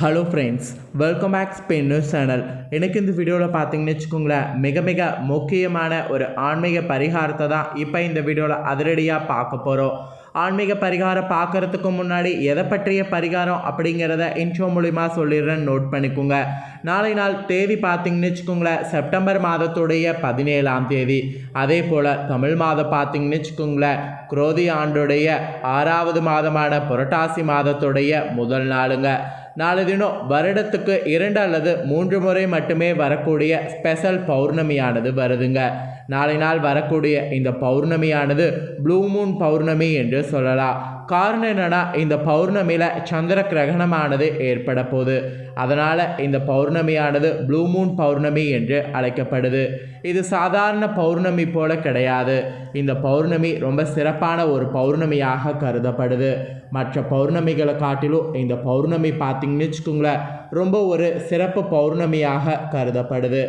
Hello friends welcome back Spain news channel எனக்கு இந்த வீடியோவில் பார்த்தீங்கன்னு வச்சுக்கோங்களேன் மிக மிக முக்கியமான ஒரு ஆன்மீக பரிகாரத்தை தான் இப்போ இந்த வீடியோவில் அதிரடியாக பார்க்க போகிறோம் ஆன்மீக பரிகாரம் பார்க்கறதுக்கு முன்னாடி எதை பற்றிய பரிகாரம் அப்படிங்கிறத இன்ட்ரோ மூலிமா சொல்லிடுறேன். நோட் பண்ணிக்கோங்க. நாளை நாள் தேதி பார்த்தீங்கன்னு வச்சுக்கோங்களேன் செப்டம்பர் மாதத்துடைய பதினேழாம் தேதி. அதே போல் தமிழ் மாதம் பார்த்தீங்கன்னு வச்சுக்கோங்களேன் குரோதி ஆண்டுடைய ஆறாவது மாதமான புரட்டாசி மாதத்துடைய முதல் நாளுங்க. நாலு தினம் வருடத்துக்கு இரண்டு அல்லது மூன்று முறை மட்டுமே வரக்கூடிய ஸ்பெஷல் பௌர்ணமியானது வருதுங்க. நாளை நாள் வரக்கூடிய இந்த பௌர்ணமியானது ப்ளூ மூன் பௌர்ணமி என்று சொல்லலாம். காரணம் என்னென்னா இந்த பௌர்ணமியில் சந்திர கிரகணமானது ஏற்பட போகுது. அதனால் இந்த பௌர்ணமியானது ப்ளூ மூன் பௌர்ணமி என்று அழைக்கப்படுது. இது சாதாரண பௌர்ணமி போல கிடையாது. இந்த பௌர்ணமி ரொம்ப சிறப்பான ஒரு பௌர்ணமியாக கருதப்படுது. மற்ற பௌர்ணமிகளை காட்டிலும் இந்த பௌர்ணமி பார்த்திங்கன்னு வச்சுக்கோங்களேன் ரொம்ப ஒரு சிறப்பு பௌர்ணமியாக கருதப்படுது.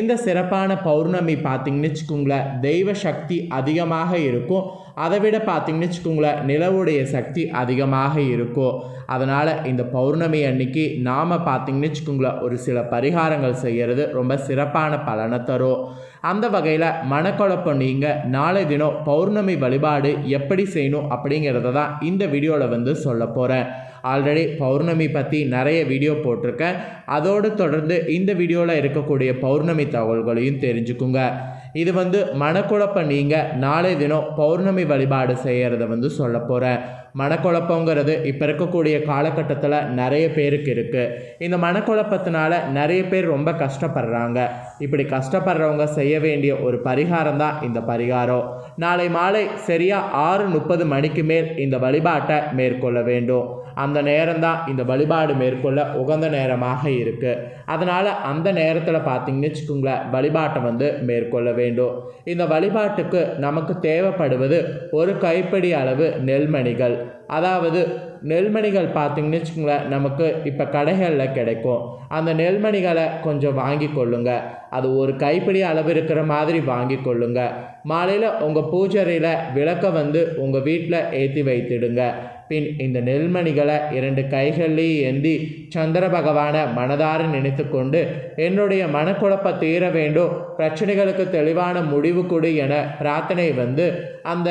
இந்த சிறப்பான பௌர்ணமி பார்த்தீங்கன்னு வச்சுக்கோங்களேன் தெய்வ சக்தி அதிகமாக இருக்கும். அதை விட பார்த்தீங்கன்னு வச்சுக்கோங்களேன் நிலவுடைய சக்தி அதிகமாக இருக்கும் அதனால் இந்த பௌர்ணமி அன்னைக்கு நாம் பார்த்திங்கன்னு வச்சுக்கோங்களேன் ஒரு சில பரிகாரங்கள் செய்கிறது ரொம்ப சிறப்பான பலனை தரும். அந்த வகையில் மனக்குழப்பம் நீங்கள் நாளை தினம் பௌர்ணமி வழிபாடு எப்படி செய்யணும் அப்படிங்கிறத தான் இந்த வீடியோவில் வந்து சொல்ல போகிறேன் ஆல்ரெடி பௌர்ணமி பற்றி நிறைய வீடியோ போட்டிருக்கேன். அதோடு தொடர்ந்து இந்த வீடியோவில் இருக்கக்கூடிய பௌர்ணமி தகவல்களையும் தெரிஞ்சுக்குங்க. இது வந்து மனக்குழப்பம். நீங்கள் நாளை தினம் பௌர்ணமி வழிபாடு செய்கிறத வந்து சொல்ல போகிறேன் மனக்குழப்பங்கிறது இப்போ இருக்கக்கூடிய காலகட்டத்தில் நிறைய பேருக்கு இருக்குது இந்த மனக்குழப்பத்தினால நிறைய பேர் ரொம்ப கஷ்டப்படுறாங்க. இப்படி கஷ்டப்படுறவங்க செய்ய வேண்டிய ஒரு பரிகாரம் தான் இந்த பரிகாரம். நாளை மாலை சரியாக ஆறு முப்பது மணிக்கு மேல் இந்த வழிபாட்டை மேற்கொள்ள வேண்டும். அந்த நேரம்தான் இந்த வழிபாடு மேற்கொள்ள உகந்த நேரமாக இருக்குது அதனால் அந்த நேரத்தில் பார்த்திங்கன்னு வச்சுக்கோங்களேன் வழிபாட்டை வந்து மேற்கொள்ள வேண்டும். இந்த வழிபாட்டுக்கு நமக்கு தேவைப்படுவது ஒரு கைப்பிடி அளவு நெல்மணிகள். அதாவது நெல்மணிகள் பார்த்திங்கன்னு வச்சுக்கோங்களேன் நமக்கு இப்போ கடைகளில் கிடைக்கும். அந்த நெல்மணிகளை கொஞ்சம் வாங்கி கொள்ளுங்க. அது ஒரு கைப்பிடி அளவு இருக்கிற மாதிரி வாங்கி கொள்ளுங்க. மாலையில் உங்கள் பூஜரையில் விளக்க வந்து உங்கள் வீட்டில் ஏற்றி வைத்திடுங்க. பின் இந்த நெல்மணிகளை இரண்டு கைகள்லேயும் ஏந்தி சந்திர பகவானை மனதார நினைத்து கொண்டு என்னுடைய மனக்குழப்ப தீர வேண்டும் பிரச்சனைகளுக்கு தெளிவான முடிவு கொடு என பிரார்த்தனை வந்து அந்த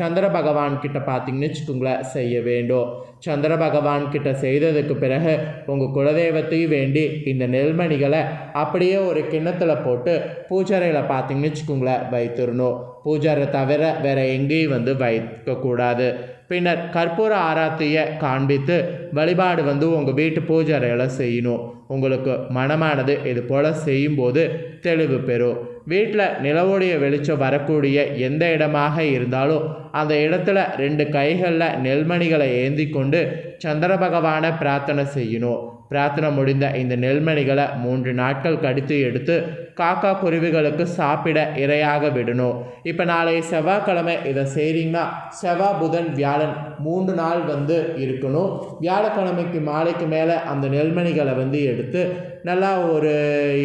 சந்திர பகவான் கிட்ட பார்த்தீங்கன்னு வச்சுக்கோங்களேன் செய்ய வேண்டும். சந்திர பகவான் கிட்ட செய்ததுக்கு பிறகு உங்கள் குலதெய்வத்தையும் வேண்டி இந்த நெல்மணிகளை அப்படியே ஒரு கிண்ணத்தில் போட்டு பூஜரையில் பார்த்தீங்கன்னு வச்சுக்கோங்களேன் வைத்திடணும். பூஜரை தவிர வேற எங்கேயும் வந்து வைக்கக்கூடாது. பின்னர் கற்பூர ஆராத்தியை காண்பித்து வழிபாடு வந்து உங்கள் வீட்டு பூஜை அறையில் செய்யணும். உங்களுக்கு மனமானது இது போல் செய்யும்போது தெளிவு பெறும். வீட்டில் நிலவுடைய வெளிச்சம் வரக்கூடிய எந்த இடமாக இருந்தாலும் அந்த இடத்துல ரெண்டு கைகளில் நெல்மணிகளை ஏந்தி கொண்டு சந்திர பகவானை பிரார்த்தனை செய்யணும். பிரார்த்தனை முடிந்த இந்த நெல்மணிகளை மூன்று நாட்கள் கடித்து எடுத்து காக்கா குருவிகளுக்கு சாப்பிட இரையாக விடணும் இப்போ நாளை செவ்வாய்க்கிழமை இதை செய்கிறீங்கன்னா செவ்வாய் புதன் வியாழன் மூன்று நாள் வந்து இருக்கணும். வியாழக்கிழமைக்கு மாலைக்கு மேலே அந்த நெல்மணிகளை வந்து எடுத்து நல்லா ஒரு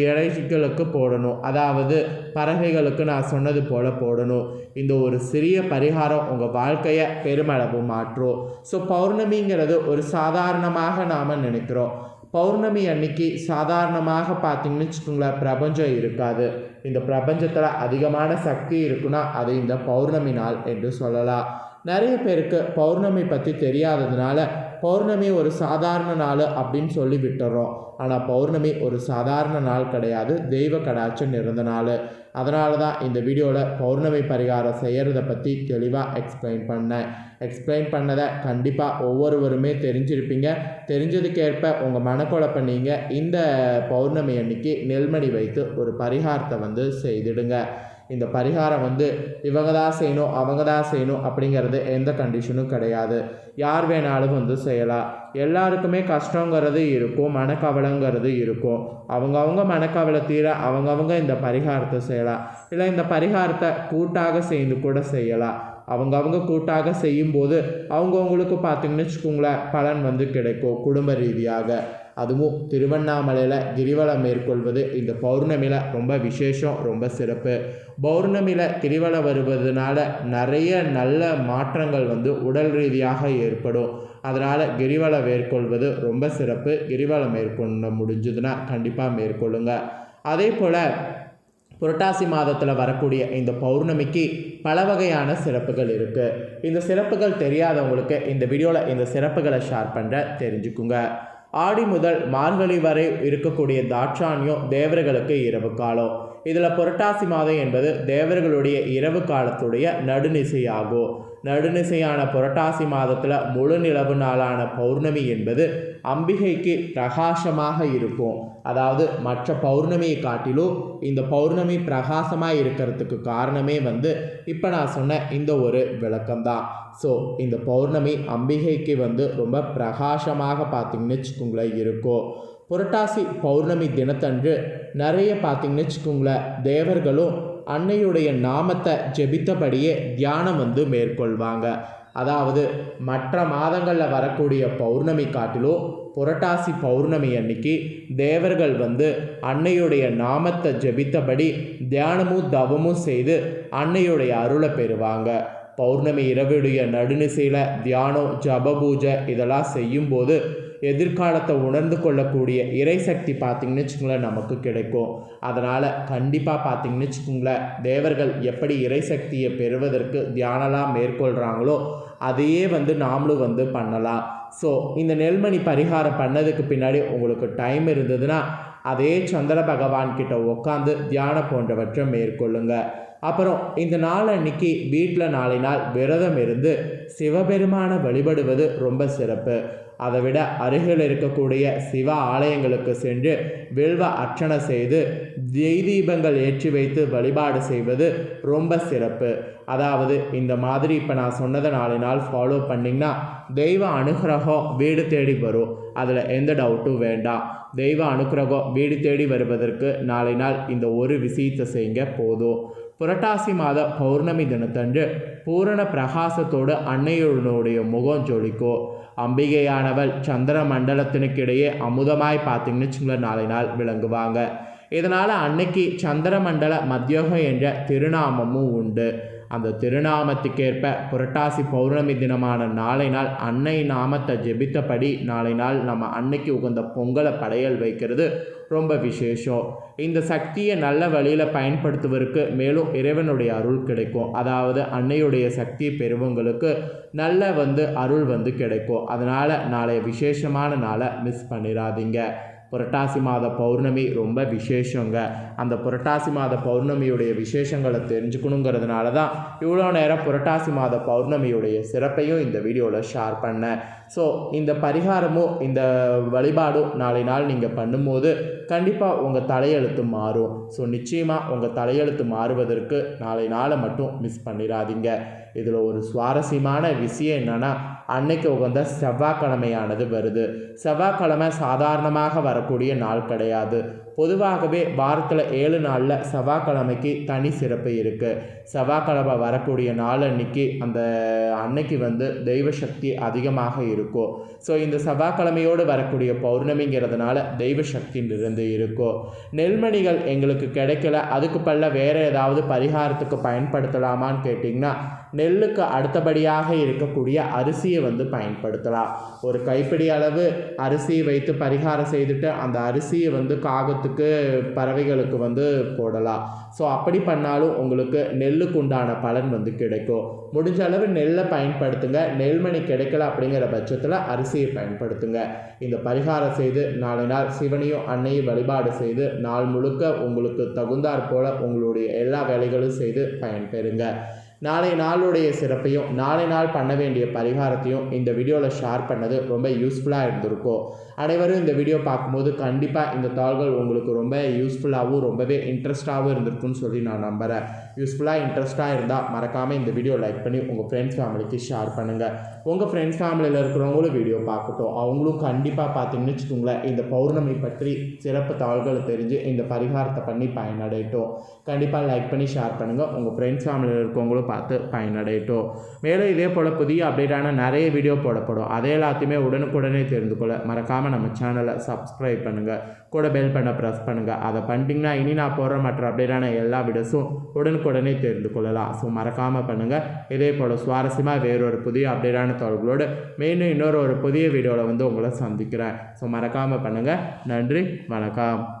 இறைகளுக்கு போடணும். அதாவது பறவைகளுக்கு நான் சொன்னது போல் போடணும். இந்த ஒரு சிறிய பரிகாரம் உங்கள் வாழ்க்கையை பெருமளவு மாற்றும். ஸோ பௌர்ணமிங்கிறது ஒரு சாதாரணமாக நாம் நினைக்கிறோம். பௌர்ணமி அன்னைக்கு சாதாரணமாக பார்த்தீங்கன்னு வச்சுக்கோங்களேன் பிரபஞ்சம் இருக்காது. இந்த பிரபஞ்சத்தில் அதிகமான சக்தி இருக்குன்னா அது இந்த பௌர்ணமி நாள் என்று சொல்லலாம். நிறைய பேருக்கு பௌர்ணமி பற்றி தெரியாததுனால பௌர்ணமி ஒரு சாதாரண நாள் அப்படின்னு சொல்லி விட்டுறோம். ஆனால் பௌர்ணமி ஒரு சாதாரண நாள் கிடையாது. தெய்வ கடாட்சம் இருந்த நாள். அதனால தான் இந்த வீடியோவில் பௌர்ணமி பரிகாரம் செய்கிறத பற்றி தெளிவாக எக்ஸ்பிளைன் பண்ணேன். எக்ஸ்பிளைன் பண்ணதை கண்டிப்பாக ஒவ்வொருவருமே தெரிஞ்சிருப்பீங்க. தெரிஞ்சதுக்கேற்ப உங்கள் மனக்குழப்ப நீங்கள் இந்த பௌர்ணமி அன்னைக்கு நெல்மணி வைத்து ஒரு பரிகாரத்தை வந்து செய்திடுங்க. இந்த பரிகாரம் வந்து இவங்க தான் செய்யணும் அவங்க தான் செய்யணும் அப்படிங்கிறது எந்த கண்டிஷனும் கிடையாது. யார் வேணாலும் வந்து செய்யலாம். எல்லாருக்குமே கஷ்டங்கிறது இருக்கும் மனக்கவலைங்கிறது இருக்கும். அவங்கவுங்க மனக்கவலை தீர அவங்கவுங்க இந்த பரிகாரத்தை செய்யலாம். இல்லை இந்த பரிகாரத்தை கூட்டாக சேர்ந்து கூட செய்யலாம். அவங்க அவங்க கூட்டாக செய்யும்போது அவங்கவுங்களுக்கு பார்த்தீங்கன்னு வச்சுக்கோங்களேன் பலன் வந்து கிடைக்கும் குடும்ப ரீதியாக. அதுவும் திருவண்ணாமலையில் கிரிவலம் மேற்கொள்வது இந்த பௌர்ணமியில் ரொம்ப விசேஷம் ரொம்ப சிறப்பு. பௌர்ணமியில் கிரிவலம் வருவதனால நிறைய நல்ல மாற்றங்கள் வந்து உடல் ரீதியாக ஏற்படும். அதனால் கிரிவலம் மேற்கொள்வது ரொம்ப சிறப்பு. கிரிவலம் மேற்கொள்ள முடிஞ்சதுன்னா கண்டிப்பாக மேற்கொள்ளுங்க. அதே போல் புரட்டாசி மாதத்தில் வரக்கூடிய இந்த பௌர்ணமிக்கு பல வகையான சிறப்புகள் இருக்குது இந்த சிறப்புகள் தெரியாதவங்களுக்கு இந்த வீடியோவில் இந்த சிறப்புகளை ஷேர் பண்ணுற தெரிஞ்சுக்குங்க. ஆடி முதல் மார்கழி வரை இருக்கக்கூடிய தாட்சானியம் தேவர்களுக்கு இரவு காலம். இதில் புரட்டாசி மாதம் என்பது தேவர்களுடைய இரவு காலத்துடைய நடுநிசையாகும். நடுநிசையான புரட்டாசி மாதத்தில் முழு நிலவு நாளான பௌர்ணமி என்பது அம்பிகைக்கு பிரகாசமாக இருக்கும். அதாவது மற்ற பௌர்ணமியை காட்டிலும் இந்த பௌர்ணமி பிரகாசமாக இருக்கிறதுக்கு காரணமே வந்து இப்போ நான் சொன்ன இந்த ஒரு விளக்கம்தான். ஸோ இந்த பௌர்ணமி அம்பிகைக்கு வந்து ரொம்ப பிரகாசமாக பார்த்தீங்கன்னு வச்சுக்கோங்களேன் இருக்கும். புரட்டாசி பௌர்ணமி தினத்தன்று நிறைய பார்த்தீங்கன்னு வச்சுக்கோங்களேன் தேவர்களும் அன்னையுடைய நாமத்தை ஜெபித்தபடியே தியானம் வந்து மேற்கொள்வாங்க. அதாவது மற்ற மாதங்களில் வரக்கூடிய பௌர்ணமி காட்டிலும் புரட்டாசி பௌர்ணமி அன்னைக்கு தேவர்கள் வந்து அன்னையுடைய நாமத்தை ஜெபித்தபடி தியானமும் தவமும் செய்து அன்னையுடைய அருளை பெறுவாங்க. பௌர்ணமி இரவுடைய நடுநிசையில் தியானம் ஜப பூஜை இதெல்லாம் செய்யும்போது எதிர்காலத்தை உணர்ந்து கொள்ளக்கூடிய இறைசக்தி பார்த்திங்கன்னு வச்சுக்கோங்களேன் நமக்கு கிடைக்கும். அதனால் கண்டிப்பாக பார்த்திங்கன்னு வச்சுக்கோங்களேன் தேவர்கள் எப்படி இறைசக்தியை பெறுவதற்கு தியானலாம் மேற்கொள்கிறாங்களோ அதையே வந்து நாமளும் வந்து பண்ணலாம். ஸோ இந்த நெல்மணி பரிகாரம் பண்ணதுக்கு பின்னாடி உங்களுக்கு டைம் இருந்ததுன்னா அதே சந்திர பகவான் கிட்ட உட்காந்து தியானம் போன்றவற்றை மேற்கொள்ளுங்க. அப்புறம் இந்த நாள் அன்னைக்கு வீட்டில் நாளை நாள் விரதம் இருந்து சிவபெருமானை வழிபடுவது ரொம்ப சிறப்பு. அதை விட அருகில் இருக்கக்கூடிய சிவ ஆலயங்களுக்கு சென்று வில்வ அர்ச்சனை செய்து தெய்தீபங்கள் ஏற்றி வைத்து வழிபாடு செய்வது ரொம்ப சிறப்பு. அதாவது இந்த மாதிரி இப்போ நான் சொன்னதை நாலு நாள் ஃபாலோ பண்ணிங்கன்னா தெய்வ அனுகிரகம் வீடு தேடி வரும். அதில் எந்த டவுட்டும் வேண்டாம். தெய்வ அனுகிரகம் வீடு தேடி வருவதற்கு நாளை நாள் இந்த ஒரு விஷயத்தை செய்யுங்க போதும். புரட்டாசி மாத பௌர்ணமி தினத்தன்று பூரண பிரகாசத்தோடு அன்னையுடைய முகம் ஜொலிக்கும். அம்பிகையானவள் சந்திர மண்டலத்தினுக்கிடையே அமுதமாய் பார்த்தீங்கன்னு வச்சுங்களேன் நாளை நாள் விளங்குவாங்க. இதனால் அன்னைக்கு சந்திரமண்டல மத்தியோகம் என்ற திருநாமமும் உண்டு. அந்த திருநாமத்துக்கேற்ப புரட்டாசி பௌர்ணமி தினமான நாளை நாள் அன்னை நாமத்தை ஜெபித்தபடி நாளை நாள் நம்ம அன்னைக்கு உகந்த பொங்கலை படையல் வைக்கிறது. ரொம்ப விசேஷம். இந்த சக்தியை நல்ல வழியில் பயன்படுத்துவதற்கு மேலும் இறைவனுடைய அருள் கிடைக்கும். அதாவது அன்னையுடைய சக்தி பெறுவங்களுக்கு நல்ல வந்து அருள் வந்து கிடைக்கும். அதனால் நாளைய விசேஷமான நாளை மிஸ் பண்ணிடாதீங்க புரட்டாசி மாத பௌர்ணமி ரொம்ப விசேஷங்க. அந்த புரட்டாசி மாத பௌர்ணமியுடைய விசேஷங்களை தெரிஞ்சுக்கணுங்கிறதுனால தான் இவ்வளோ நேரம் புரட்டாசி மாத பௌர்ணமியுடைய சிறப்பையும் இந்த வீடியோவில் ஷேர் பண்ணேன். ஸோ இந்த பரிகாரமும் இந்த வழிபாடும் நாளை நாள் நீங்கள் பண்ணும்போது கண்டிப்பாக உங்கள் தலையெழுத்து மாறும். ஸோ நிச்சயமாக உங்கள் தலையெழுத்து மாறுவதற்கு நாளை நாளை மட்டும் மிஸ் பண்ணிடாதீங்க இதில் ஒரு சுவாரஸ்யமான விஷயம் என்னென்னா அன்னைக்கு உகந்த செவ்வாய்க்கிழமையானது வருது. செவ்வாய்க்கிழமை சாதாரணமாக வரக்கூடிய நாள் கிடையாது. பொதுவாகவே வாரத்தில் ஏழு நாளில் செவ்வாய்க்கிழமைக்கு தனி சிறப்பு இருக்குது செவ்வாய்க்கிழமை வரக்கூடிய நாள் அன்னைக்கு அந்த அன்னைக்கு வந்து தெய்வ சக்தி அதிகமாக இருக்கும் ஸோ இந்த செவ்வாய்க்கிழமையோடு வரக்கூடிய பௌர்ணமிங்கிறதுனால தெய்வ சக்தி நிறைந்து இருக்கும் நெல்மணிகள் எங்களுக்கு கிடைக்கல அதுக்கு பல்ல வேறு ஏதாவது பரிகாரத்துக்கு பயன்படுத்தலாமான்னு கேட்டிங்கன்னா நெல்லுக்கு அடுத்தபடியாக இருக்கக்கூடிய அரிசியை வந்து பயன்படுத்தலாம். ஒரு கைப்பிடி அளவு அரிசியை வைத்து பரிகாரம் செய்துட்டு அந்த அரிசியை வந்து காகத்துக்கு பறவைகளுக்கு வந்து போடலாம். ஸோ அப்படி பண்ணாலும் உங்களுக்கு நெல்லுக்கு உண்டான பலன் வந்து கிடைக்கும். முடிஞ்ச அளவு நெல்லை பயன்படுத்துங்க. நெல்மணி கிடைக்கல அப்படிங்கிற பட்சத்தில் அரிசியை பயன்படுத்துங்க. இந்த பரிகாரம் செய்து நாளை நாள் சிவனையும் அன்னையும் வழிபாடு செய்து நாள் முழுக்க உங்களுக்கு தகுந்தாற் போல உங்களுடைய எல்லா வேலைகளும் செய்து பயன்பெறுங்க. நாளை நாளுடைய சிறப்பையும் நாளை நாள் பண்ண வேண்டிய பரிகாரத்தையும் இந்த வீடியோவில் ஷேர் பண்ணது ரொம்ப யூஸ்ஃபுல்லாக இருந்திருக்கும். அனைவரும் இந்த வீடியோ பார்க்கும்போது கண்டிப்பாக இந்த தாள்கள் உங்களுக்கு ரொம்ப யூஸ்ஃபுல்லாகவும் ரொம்பவே இன்ட்ரெஸ்டாகவும் இருந்திருக்குன்னு சொல்லி நான் நம்புகிறேன் யூஸ்ஃபுல்லாக இன்ட்ரெஸ்ட்டாக இருந்தால் மறக்காமல் இந்த வீடியோ லைக் பண்ணி உங்கள் ஃப்ரெண்ட்ஸ் ஃபேமிலிக்கு ஷேர் பண்ணுங்கள் உங்கள் ஃப்ரெண்ட்ஸ் ஃபேமிலியில் இருக்கிறவங்களும் வீடியோ பார்க்கட்டும். அவங்களும் கண்டிப்பாக பார்த்தீங்கன்னு வச்சுக்கோங்களேன் இந்த பௌர்ணமி பற்றி சிறப்பு தகவல்களை தெரிஞ்சு இந்த பரிகாரத்தை பண்ணி பயனடையட்டும். கண்டிப்பாக லைக் பண்ணி ஷேர் பண்ணுங்கள் உங்கள் ஃப்ரெண்ட்ஸ் ஃபேமிலியில் இருக்கவங்களும் பார்த்து பயனடையட்டும். மேலும் இதே போல் புதிய அப்டேட்டான நிறைய வீடியோ போடப்படும். அதை எல்லாத்தையுமே உடனுக்குடனே தெரிந்து கொள்ள மறக்காமல் நம்ம சேனலை சப்ஸ்கிரைப் பண்ணுங்கள் கூட பெல் பண்ண ப்ரெஸ் பண்ணுங்கள் அதை பண்ணிட்டிங்கன்னா இனி நான் போடுற மற்ற அப்டேட்டான எல்லா வீடியோஸும் உடனுக்கு உடனுக்குடனே தெரிந்து கொள்ளலாம். ஸோ மறக்காமல் பண்ணுங்கள் இதே போல் சுவாரஸ்யமாக வேறொரு புதிய அப்டேட்டான தொடர்களோடு மீண்டும் இன்னொரு ஒரு புதிய வீடியோவில் வந்து உங்களை சந்திக்கிறேன். ஸோ மறக்காமல் பண்ணுங்கள் நன்றி. வணக்கம்.